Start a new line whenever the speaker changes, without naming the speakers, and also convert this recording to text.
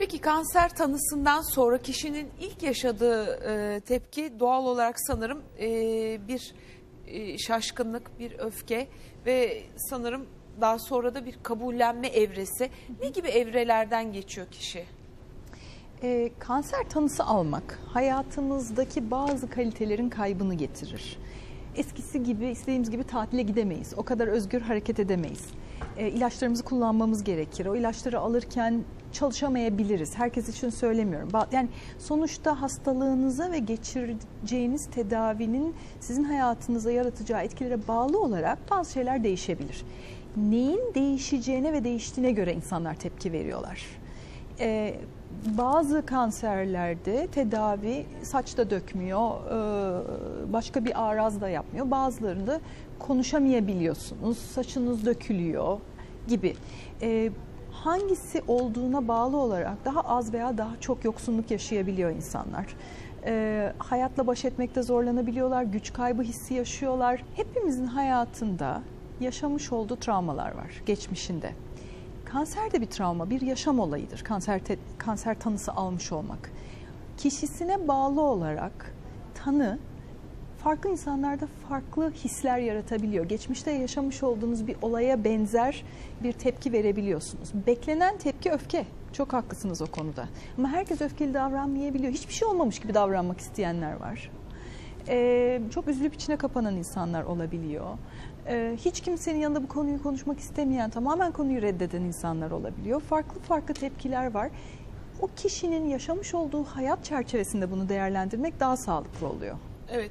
Peki kanser tanısından sonra kişinin ilk yaşadığı e, tepki doğal olarak sanırım e, bir e, şaşkınlık, bir öfke ve sanırım daha sonra da bir kabullenme evresi. Ne gibi evrelerden geçiyor kişi?
E, kanser tanısı almak hayatımızdaki bazı kalitelerin kaybını getirir. Eskisi gibi istediğimiz gibi tatile gidemeyiz. O kadar özgür hareket edemeyiz. E, ilaçlarımızı kullanmamız gerekir. O ilaçları alırken çalışamayabiliriz. Herkes için söylemiyorum. Yani sonuçta hastalığınıza ve geçireceğiniz tedavinin sizin hayatınıza yaratacağı etkilere bağlı olarak bazı şeyler değişebilir. Neyin değişeceğine ve değiştiğine göre insanlar tepki veriyorlar. Ee, bazı kanserlerde tedavi saçta dökmüyor, e, başka bir araz da yapmıyor. Bazılarında konuşamayabiliyorsunuz, saçınız dökülüyor gibi. Hangisi olduğuna bağlı olarak daha az veya daha çok yoksunluk yaşayabiliyor insanlar. Ee, hayatla baş etmekte zorlanabiliyorlar, güç kaybı hissi yaşıyorlar. Hepimizin hayatında yaşamış olduğu travmalar var geçmişinde. Kanser de bir travma, bir yaşam olayıdır. Kanser te- kanser tanısı almış olmak. Kişisine bağlı olarak tanı farklı insanlarda farklı hisler yaratabiliyor. Geçmişte yaşamış olduğunuz bir olaya benzer bir tepki verebiliyorsunuz. Beklenen tepki öfke. Çok haklısınız o konuda. Ama herkes öfkeli davranmayabiliyor. Hiçbir şey olmamış gibi davranmak isteyenler var. Ee, çok üzülüp içine kapanan insanlar olabiliyor. Ee, hiç kimsenin yanında bu konuyu konuşmak istemeyen, tamamen konuyu reddeden insanlar olabiliyor. Farklı farklı tepkiler var. O kişinin yaşamış olduğu hayat çerçevesinde bunu değerlendirmek daha sağlıklı oluyor.
Evet.